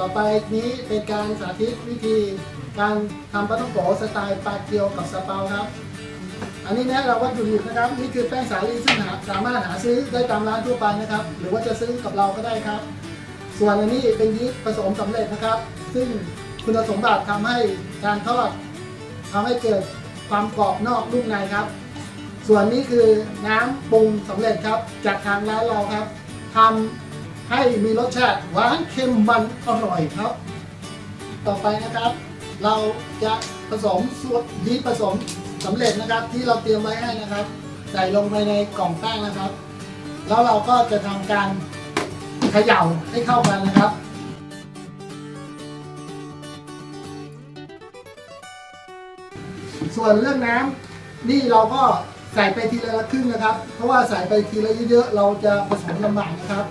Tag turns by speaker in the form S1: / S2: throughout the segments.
S1: ต่อไปนี้เป็นการสาธิตวิธีการทำปลาท่องโกสไตล์ปลาเกียวกับสเปาครับ อันนี้เนี่ยเราวัตถุดิบนะครับ นี่คือแป้งสาลีซึ่งหาสามารถหาซื้อได้ตามร้านทั่วไปนะครับ หรือว่าจะซื้อกับเราก็ได้ครับ ส่วนอันนี้เป็นยีสต์ผสมสำเร็จนะครับ ซึ่งคุณสมบัติทำให้การทอดทำให้เกิดความกรอบนอกนุ่มในครับ ส่วนนี้คือน้ำปรุงสำเร็จครับ จากทางร้านเราครับทำ ให้มีรสชาติหวานเค็มมันอร่อยครับ ต่อไปนะครับ เราจะผสมสูตรยีผสมสำเร็จนะครับ ที่เราเตรียมไว้ให้นะครับ ใส่ลงไปในกล่องแป้งนะครับ แล้วเราก็จะทำการเขย่าให้เข้ากันนะครับส่วนเรื่องน้ำนี่เราก็ใส่ไปทีละครึ่งนะครับ เพราะว่าใส่ไปทีละเยอะๆ เราจะผสมลำบากนะครับ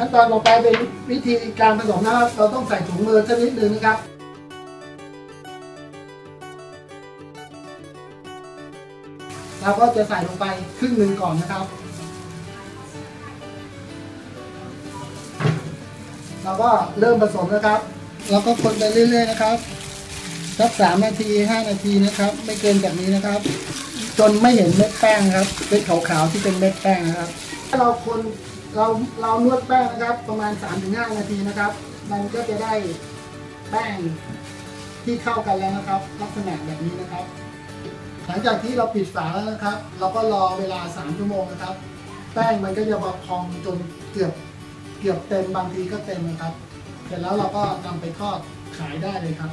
S1: ขั้นตอนต่อไปเป็นวิธีการผสมนะครับ เราต้องใส่ถุงมือสักนิดนึงนะครับ เราก็จะใส่ลงไปครึ่งหนึ่งก่อนนะครับ เราก็เริ่มผสมนะครับ เราก็คนไปเรื่อยๆนะครับสักสามนาทีห้านาทีนะครับ ไม่เกินจากนี้นะครับ จนไม่เห็นเม็ดแป้งครับ เป็นขาวๆที่เป็นเม็ดแป้งนะครับ ถ้าเราคน เราเรานวดแป้งนะครับประมาณ 3-5 นาทีนะครับ มันก็จะได้แป้งที่เข้ากันแล้วนะครับ ลักษณะแบบนี้นะครับ หลังจากที่เราปิดฝาแล้วนะครับ เราก็รอเวลา 3 ชั่วโมงนะครับ แป้งมันก็จะประพองจนเกือบเกือบเต็มบางทีก็เต็มนะครับ เสร็จแล้วเราก็นำไปทอดขายได้เลยครับ